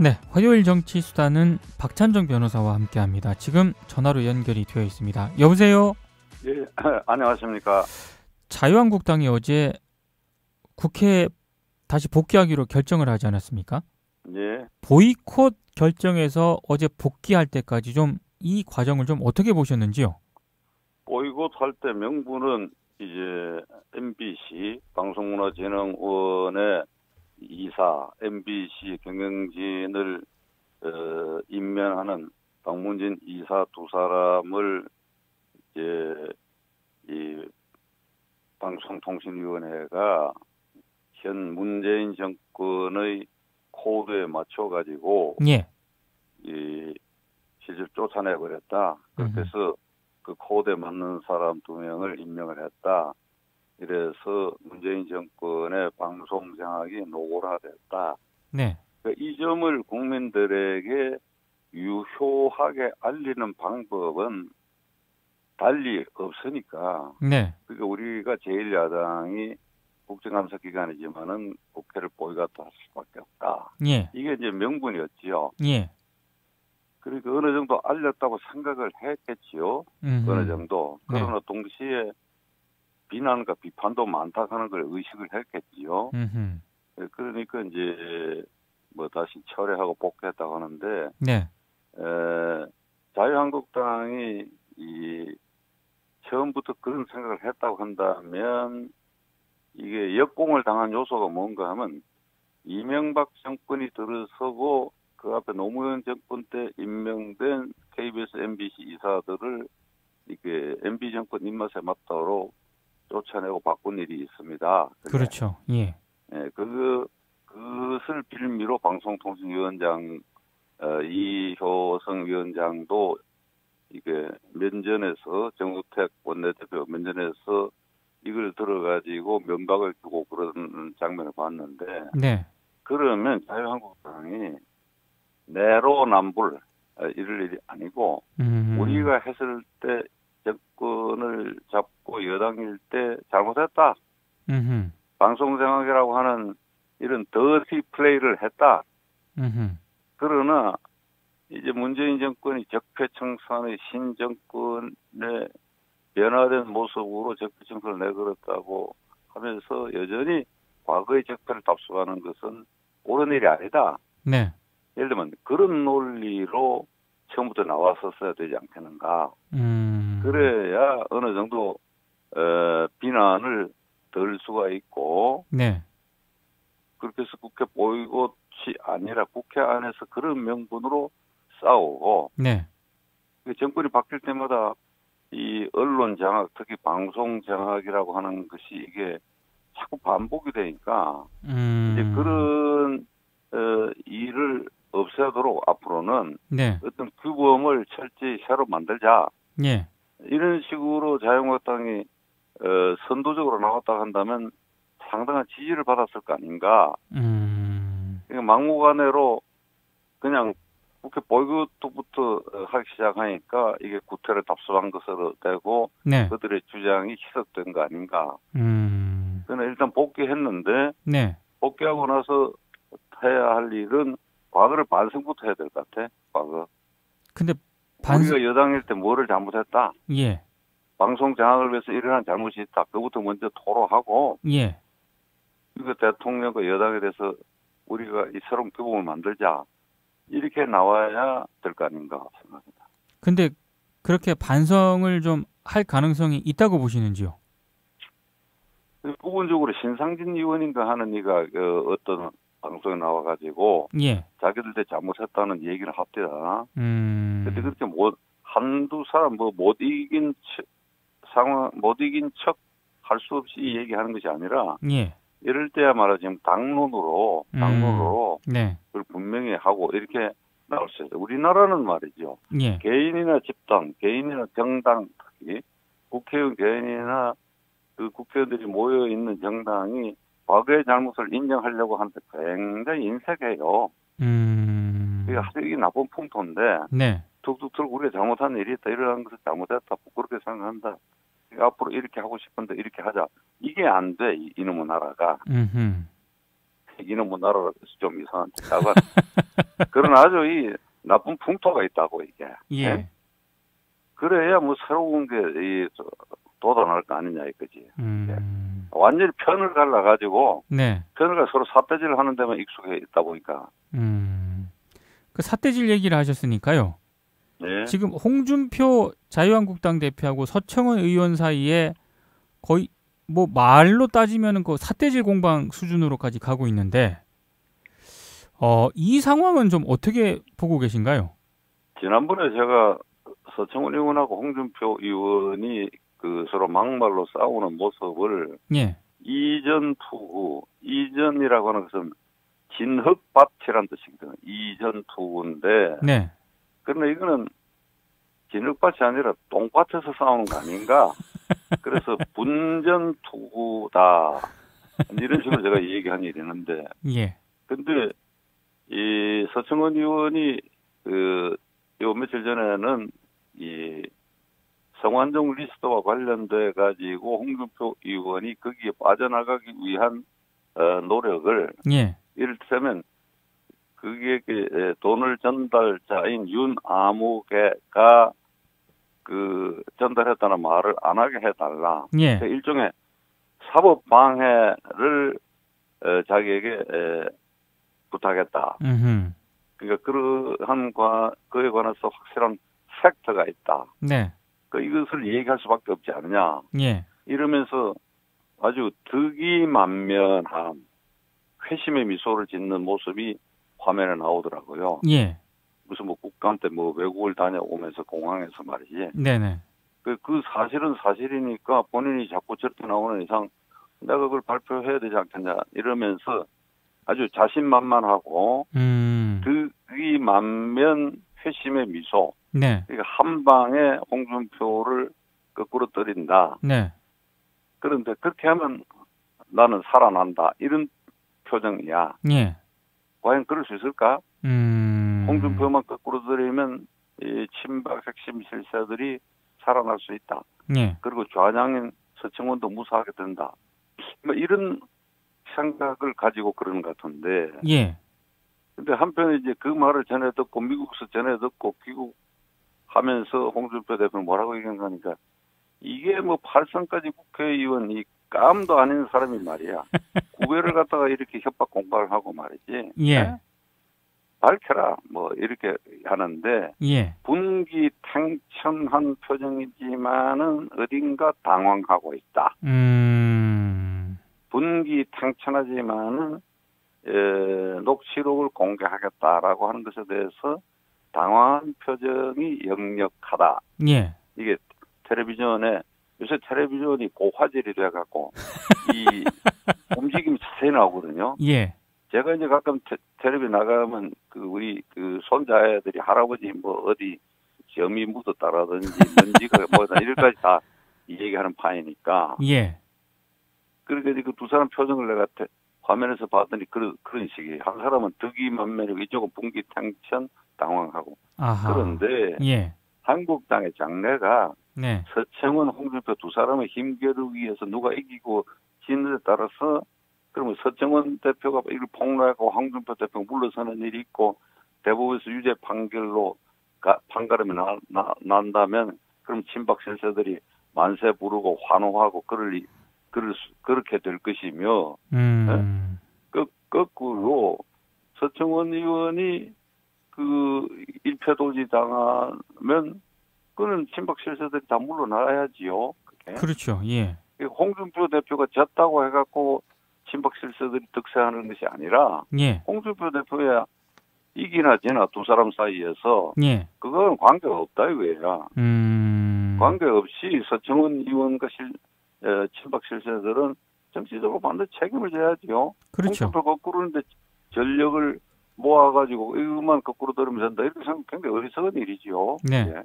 네, 화요일 정치 수다는 박찬정 변호사와 함께합니다. 지금 전화로 연결이 되어 있습니다. 여보세요. 예, 안녕하십니까. 자유한국당이 어제 국회에 다시 복귀하기로 결정을 하지 않았습니까? 예. 보이콧 결정에서 어제 복귀할 때까지 좀 이 과정을 좀 어떻게 보셨는지요? 보이콧 할 때 명분은 이제 MBC 방송문화진흥원의 이사 MBC 경영진을 어, 임명하는 박문진 이사 두 사람을 이제 이 방송통신위원회가 현 문재인 정권의 코드에 맞춰 가지고 예. 이 실질 쫓아내 버렸다. 음흠. 해서 그 코드에 맞는 사람 두 명을 임명을 했다. 이래서 문재인 정권의 방송 장악이 노골화됐다. 네. 그이 점을 국민들에게 유효하게 알리는 방법은 달리 없으니까 네. 그러니까 우리가 제1야당이 국정감사 기관이지만은 국회를 보이콧할 수밖에 없다. 예. 이게 이제 명분이었지요. 예. 그러니까 어느 정도 알렸다고 생각을 했겠지요. 음흠. 어느 정도. 네. 그러나 동시에 비난과 비판도 많다 하는 걸 의식을 했겠지요. 음흠. 예, 그러니까 이제 뭐 다시 철회하고 복귀했다고 하는데 네. 에, 자유한국당이 이 처음부터 그런 생각을 했다고 한다면 이게 역공을 당한 요소가 뭔가 하면 이명박 정권이 들어서고 그 앞에 노무현 정권 때 임명된 KBS, MBC 이사들을 이게 MB 정권 입맛에 맞도록 쫓아내고 바꾼 일이 있습니다. 그게. 그렇죠. 예. 예, 그, 그것을 빌미로 방송통신위원장, 어, 이효성 위원장도 이게 면전에서 정우택 원내대표 면전에서 이걸 들어가지고 면박을 주고 그런 장면을 봤는데 네. 그러면 자유한국당이 내로남불 어, 이럴 일이 아니고 음. 우리가 했을 때 정권을 잡고 여당일 때 잘못했다. 음흠. 방송장악이라고 하는 이런 더티 플레이를 했다. 음흠. 그러나 이제 문재인 정권이 적폐청산의 신정권의 변화된 모습으로 적폐청산을 내걸었다고 하면서 여전히 과거의 적폐를 답습하는 것은 옳은 일이 아니다. 네. 예를 들면 그런 논리로 처음부터 나왔었어야 되지 않겠는가. 음. 그래야 어느 정도 어, 비난을 덜 수가 있고 네. 그렇게 해서 국회 보이콧이 아니라 국회 안에서 그런 명분으로 싸우고 네. 그 정권이 바뀔 때마다 이 언론 장악, 특히 방송 장악이라고 하는 것이 이게 자꾸 반복이 되니까 음. 이제 그런 어, 일을 없애도록 앞으로는 네. 어떤 규범을 철저히 새로 만들자 예. 이런 식으로 자유한국당이 어, 선도적으로 나왔다 한다면 상당한 지지를 받았을 거 아닌가. 음. 그러니까 막무가내로 그냥 국회 보이콧부터 어, 하기 시작하니까 이게 구태를 답습한 것으로 되고 네. 그들의 주장이 희석된 거 아닌가. 음. 그러나 일단 복귀했는데 네. 복귀하고 나서 해야 할 일은 과거를 반성부터 해야 될 것 같아. 과거. 근데 반성 우리가 여당일 때 뭐를 잘못했다. 예. 방송 장악을 위해서 일어난 잘못이 있다. 그부터 먼저 토로하고 예. 이거 대통령과 여당에 대해서 우리가 이 새로운 규범을 만들자. 이렇게 나와야 될 거 아닌가 생각합니다. 근데 그렇게 반성을 좀 할 가능성이 있다고 보시는지요? 부분적으로 신상진 의원인가 하는 이가 그 어떤 방송에 나와가지고 예. 자기들 때 잘못했다는 얘기를 합니다. 음. 근데 그렇게 못 한두 사람 뭐 못 이긴 척, 상황 못 이긴 척 할 수 없이 얘기하는 것이 아니라 예. 이럴 때야 말하 지금 당론으로 음. 당론으로 네. 그걸 분명히 하고 이렇게 나올 수 있어요. 우리나라는 말이죠. 예. 개인이나 집단, 개인이나 정당 특히 국회의원 개인이나 그 국회의원들이 모여 있는 정당이 과거의 잘못을 인정하려고 하는데 굉장히 인색해요. 음. 이게 아주 이게 나쁜 풍토인데 네. 툭툭 털고 우리가 잘못한 일이 있다 이러한 것을 잘못했다 그렇게 생각한다. 그러니까 앞으로 이렇게 하고 싶은데 이렇게 하자. 이게 안 돼, 이- 이놈의 나라가. 음흠. 이놈의 나라라서 좀 이상한데 약간 그런 아주 이 나쁜 풍토가 있다고 이게. 예. 네? 그래야 뭐 새로운 게 이 돋아날 거 아니냐 이거지. 음. 완전히 편을 갈라 가지고 네. 편을 가 서로 삿대질 하는 데만 익숙해 있다 보니까. 음. 그 사태질 얘기를 하셨으니까요. 네. 지금 홍준표 자유한국당 대표하고 서청원 의원 사이에 거의 뭐 말로 따지면은 그 사태질 공방 수준으로까지 가고 있는데 어, 이 상황은 좀 어떻게 보고 계신가요? 지난번에 제가 서청원 의원하고 홍준표 의원이 그 서로 막말로 싸우는 모습을 예. 이전 투구, 이전이라고 하는 것은 진흙밭이란 뜻이거든요. 이전 투구인데, 네. 그러나 이거는 진흙밭이 아니라 똥밭에서 싸우는 거 아닌가? 그래서 분전 투구다. 이런 식으로 제가 얘기한 일이 있는데, 예. 근데 이 서청원 의원이 그, 요 며칠 전에는 이 성완종 리스트와 관련돼 가지고 홍준표 의원이 거기에 빠져나가기 위한 어, 노력을 예. 이를테면 그게 그 돈을 전달자인 윤아무개가 그 전달했다는 말을 안 하게 해달라. 예. 그 일종의 사법 방해를 어, 자기에게 에, 부탁했다. 음. 그러니까 그러한 과 그에 관해서 확실한 팩트가 있다. 네. 그 이것을 얘기할 수밖에 없지 않느냐. 예. 이러면서 아주 득이 만면한 회심의 미소를 짓는 모습이 화면에 나오더라고요. 예. 무슨 뭐 국감 때 뭐 외국을 다녀오면서 공항에서 말이지. 네네. 그, 그 사실은 사실이니까 본인이 자꾸 저렇게 나오는 이상 내가 그걸 발표해야 되지 않겠냐 이러면서 아주 자신만만하고 음. 득이 만면 회심의 미소. 네. 그러니까 한 방에 홍준표를 거꾸로 때린다. 네. 그런데 그렇게 하면 나는 살아난다. 이런 표정이야. 예. 과연 그럴 수 있을까? 음. 홍준표만 거꾸로 들이면 이 친박 핵심 실세들이 살아날 수 있다. 예. 그리고 좌장인 서청원도 무사하게 된다. 뭐 이런 생각을 가지고 그러는 것 같은데. 예. 근데 한편에 이제 그 말을 전해 듣고 미국에서 전해 듣고 귀국하면서 홍준표 대표는 뭐라고 얘기하니까 이게 뭐 팔선까지 국회의원 이 깜도 아닌 사람이 말이야. 구배를 갖다가 이렇게 협박 공갈을 하고 말이지. 예. 네? 밝혀라 뭐 이렇게 하는데 예. 분기탱천한 표정이지만은 어딘가 당황하고 있다. 음. 분기탱천하지만은 에, 녹취록을 공개하겠다라고 하는 것에 대해서 당황한 표정이 역력하다. 예. 이게 텔레비전에 요새 텔레비전이 고화질이 돼갖고 이 움직임이 자세히 나오거든요. 예. 제가 이제 가끔 테, 텔레비 나가면 그 우리 그 손자애들이 할아버지 뭐 어디 점이 묻었다라든지 먼지가 뭐다 이럴까지 다 얘기하는 판이니까 예. 그러니까 그 두 사람 표정을 내가 테, 화면에서 봤더니 그런 그런 식이 한 사람은 득이 만면이고 이쪽은 분기탱천 당황하고 아하. 그런데 예. 한국당의 장래가 네. 서청원, 홍준표 두 사람의 힘겨루기 위해서 누가 이기고 지는 데 따라서 그러면 서청원 대표가 이걸 폭로하고 홍준표 대표가 물러서는 일이 있고 대법원에서 유죄 판결로 가, 판가름이 나, 나, 난다면 그럼 친박 실세들이 만세 부르고 환호하고 그럴 리, 그럴 수, 그렇게 될 것이며 음. 거, 거꾸로 서청원 의원이 그 일패도지 당하면 그는 친박 실세들이 다 물러나야지요. 그게. 그렇죠. 예. 홍준표 대표가 졌다고 해갖고 친박 실세들이 득세하는 것이 아니라 예. 홍준표 대표야 이기나 지나 두 사람 사이에서 예. 그건 관계가 없다 이거야. 음. 관계 없이 서청원 의원과 실, 에, 친박 실세들은 정치적으로 반드시 책임을 져야지요. 그렇죠. 거꾸로는데 전력을 모아가지고 이것만 거꾸로 들으면 된다. 이렇게 생각 굉장히 어리석은 일이지요. 네. 예.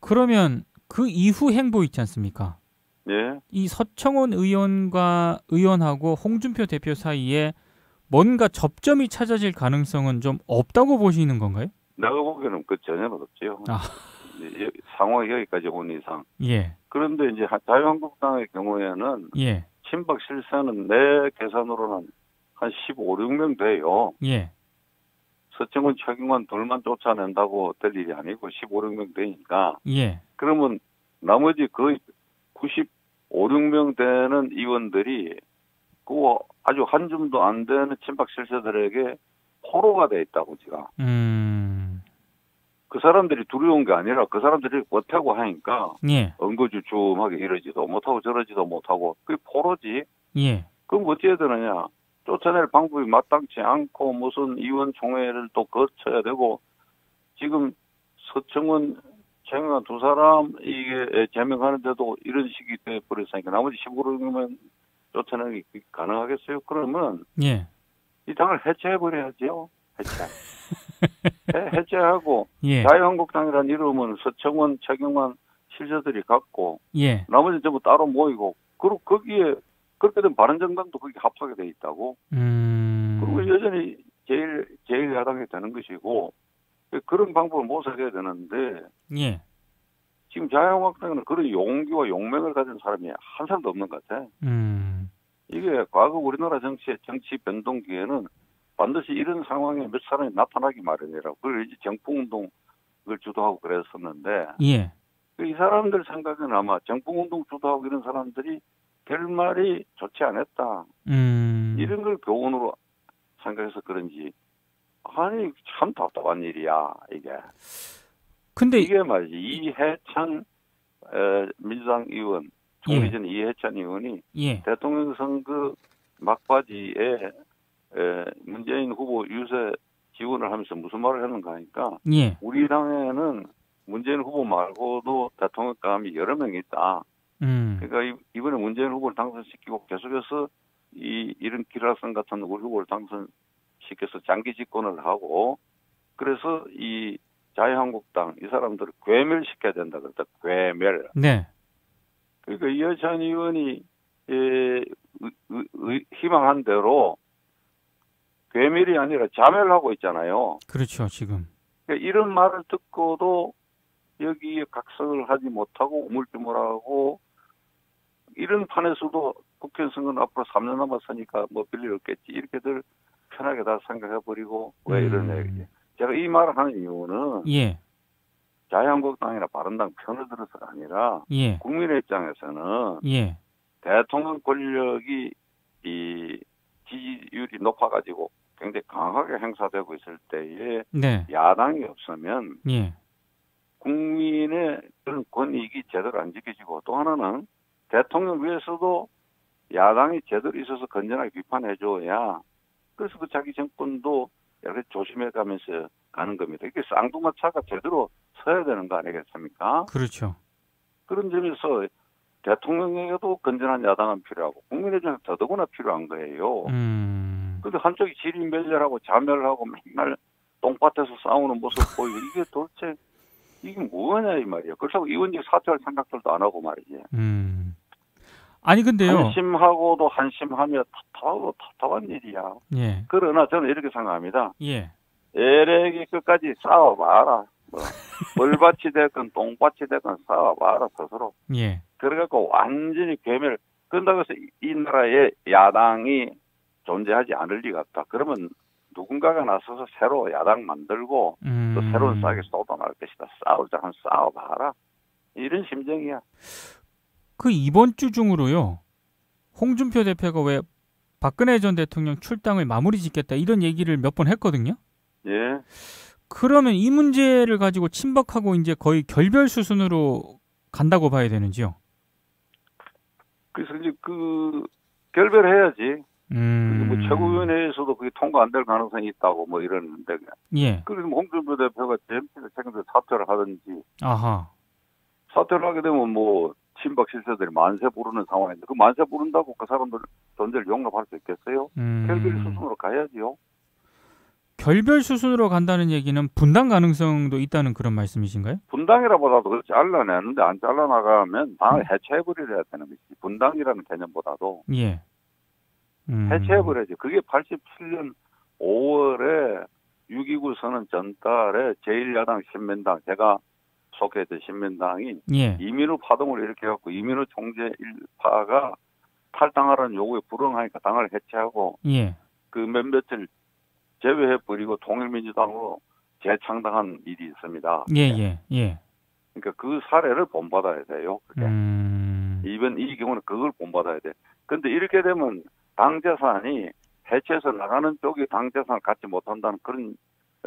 그러면 그 이후 행보 있지 않습니까? 예. 이 서청원 의원과 의원하고 홍준표 대표 사이에 뭔가 접점이 찾아질 가능성은 좀 없다고 보시는 건가요? 내가 보기에는 그 전혀 없지요. 아. 이제 상황이 여기까지 온 이상. 예. 그런데 이제 하- 자유한국당의 경우에는 예. 친박 실세는 내 계산으로는 한 15, 16명 돼요. 예. 서청원 최경환 둘만 쫓아낸다고 될 일이 아니고 15, 16명 되니까 예. 그러면 나머지 거의 95, 6명 되는 의원들이 그 아주 한 줌도 안 되는 친박 실세들에게 포로가 돼 있다고 제가 음. 그 사람들이 두려운 게 아니라 그 사람들이 못하고 하니까 예. 엉거주춤하게 이러지도 못하고 저러지도 못하고 그게 포로지 예. 그럼 어찌해야 되느냐 쫓아낼 방법이 마땅치 않고 무슨 의원총회를 또 거쳐야 되고 지금 서청원 최경환 두 사람 이게 제명하는데도 이런 식이 돼 버렸으니까 나머지 15명은 쫓아내기 가능하겠어요? 그러면 예. 이 당을 해체해 버려야죠. 해체. 해- 해체하고 예. 자유한국당이라는 이름은 서청원, 최경환 실세들이 갖고 예. 나머지 전부 따로 모이고 그리고 거기에 그렇게 되면 바른정당도 거기 합하게 돼 있다고 음. 그리고 여전히 제일 제일 야당이 되는 것이고 그런 방법을 모색해야 되는데 예. 지금 자유한국당은 그런 용기와 용맹을 가진 사람이 한 사람도 없는 것 같아. 음. 이게 과거 우리나라 정치의 정치 변동기에는 반드시 이런 상황에 몇 사람이 나타나기 마련이라고. 그걸 이제 정풍운동을 주도하고 그랬었는데 예. 이 사람들 생각에는 아마 정풍운동 주도하고 이런 사람들이 결말이 좋지 않았다. 음. 이런 걸 교훈으로 생각해서 그런지 아니 참 답답한 일이야 이게. 근데 이게 말이지 이해찬 에, 민주당 의원 예. 총리 전 이해찬 의원이 예. 대통령 선거 막바지에 에, 문재인 후보 유세 지원을 하면서 무슨 말을 했는가 하니까 예. 우리 당에는 문재인 후보 말고도 대통령감이 여러 명 있다. 음. 그러니까 이- 이번에 문재인 후보를 당선시키고 계속해서 이 이런 기라성 같은 우리 후보를 당선시켜서 장기 집권을 하고 그래서 이 자유한국당 이 사람들을 괴멸시켜야 된다 그랬다 괴멸. 네. 그러니까 이해찬 의원이 에, 의- 의- 의- 희망한 대로 괴멸이 아니라 자멸하고 있잖아요. 그렇죠. 지금. 그러니까 이런 말을 듣고도 여기에 각성을 하지 못하고 우물쭈물하고 이런 판에서도 국회 선거는 앞으로 3년 남았으니까 뭐 별일 없겠지 이렇게들 편하게 다 생각해 버리고 왜 이러냐 음. 제가 이 말을 하는 이유는 예. 자유한국당이나 바른당 편을 들어서가 아니라 예. 국민의 입장에서는 예. 대통령 권력이 이 지지율이 높아가지고 굉장히 강하게 행사되고 있을 때에 네. 야당이 없으면 예. 국민의 그런 권익이 제대로 안 지켜지고 또 하나는 대통령 위에서도 야당이 제대로 있어서 건전하게 비판해줘야 그래서 그 자기 정권도 이렇게 조심해가면서 가는 겁니다. 이게 쌍두마차가 제대로 서야 되는 거 아니겠습니까? 그렇죠. 그런 점에서 대통령에게도 건전한 야당은 필요하고 국민의 중에 더더구나 필요한 거예요. 음. 근데 한쪽이 질인멸렬하고 자멸하고 맨날 똥밭에서 싸우는 모습 보이고 이게 도대체 이게 뭐냐 이 말이야. 그렇다고 의원직 사퇴할 생각들도 안 하고 말이지. 음. 아니 근데요. 한심하고도 한심하며 답답하고 답답한 일이야. 예. 그러나 저는 이렇게 생각합니다. 예. 에레기 끝까지 싸워봐라. 뭐 벌밭이 됐건 똥밭이 됐건 싸워봐라 스스로. 예. 그래갖고 완전히 괴멸. 그런다고 해서 이- 이 나라에 야당이 존재하지 않을 리가 없다. 그러면 누군가가 나서서 새로 야당 만들고 음. 또 새로운 싹이 쏟아날 것이다. 싸우자 하면 싸워봐라. 이런 심정이야. 그 이번 주 중으로요. 홍준표 대표가 왜 박근혜 전 대통령 출당을 마무리 짓겠다 이런 얘기를 몇 번 했거든요. 예. 그러면 이 문제를 가지고 친박하고 이제 거의 결별 수순으로 간다고 봐야 되는지요? 그래서 이제 그 결별해야지. 음. 뭐 최고위원회에서도 그게 통과 안 될 가능성이 있다고 뭐 이러는데 예. 그래서 뭐 홍준표 대표가 JMP를 책임져 사퇴를 하든지 아하. 사퇴를 하게 되면 뭐 친박 실세들이 만세 부르는 상황인데 그 만세 부른다고 그 사람들 존재를 용납할 수 있겠어요? 음. 결별 수순으로 가야지요. 결별 수순으로 간다는 얘기는 분당 가능성도 있다는 그런 말씀이신가요? 분당이라보다도 그렇게 잘라내는데 안 잘라나가면 당을 해체해버려야 되는 거지. 분당이라는 개념보다도 예. 음. 해체해버려야지. 그게 87년 5월에 6.29 선언 전달에 제1야당 신민당 제가 속해했던 신민당이 예. 이민우 파동을 일으켜갖고 이민우 총재 일파가 탈당하라는 요구에 불응하니까 당을 해체하고 예. 그 몇몇을 제외해 버리고 통일민주당으로 재창당한 일이 있습니다. 예, 예, 예. 그러니까 그 사례를 본받아야 돼요. 그게. 음, 이번 이 경우는 그걸 본받아야 돼. 근데 이렇게 되면 당 재산이 해체해서 나가는 쪽이 당 재산을 갖지 못한다는 그런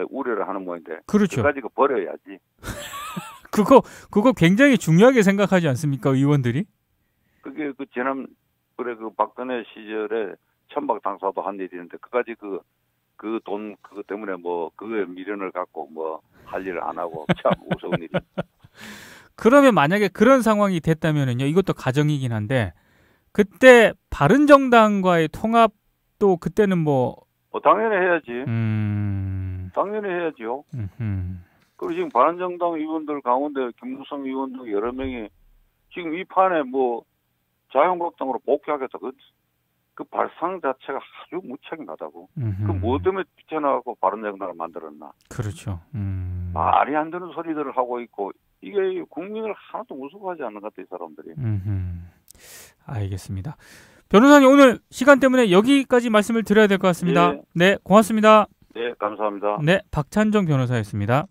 우려를 하는 모양인데 그렇죠. 그까지 그 버려야지. 그거 그거 굉장히 중요하게 생각하지 않습니까, 의원들이? 그게 그 지난 그래 그 박근혜 시절에 천박 당사도 한 일이 있는데 그까지 그 그 돈 그거 때문에 뭐 그거에 미련을 갖고 뭐 할 일을 안 하고 참 무서운 일이. 그러면 만약에 그런 상황이 됐다면은요, 이것도 가정이긴 한데 그때 바른정당과의 통합도 그때는 뭐 어, 당연히 해야지. 음, 당연히 해야지요. 음, 그리고 지금 바른정당 의원들 가운데 김무성 의원 등 여러 명이 지금 이 판에 뭐 자유한국당으로 복귀하겠다. 그, 그 발상 자체가 아주 무책임하다고. 그 뭐 때문에 뛰쳐나가고 바른정당을 만들었나. 그렇죠. 음, 말이 안 되는 소리들을 하고 있고 이게 국민을 하나도 우습하지 않는 것 같아 이 사람들이. 음흠. 알겠습니다. 변호사님 오늘 시간 때문에 여기까지 말씀을 드려야 될 것 같습니다. 예. 네, 고맙습니다. 네, 감사합니다. 네, 박찬정 변호사였습니다.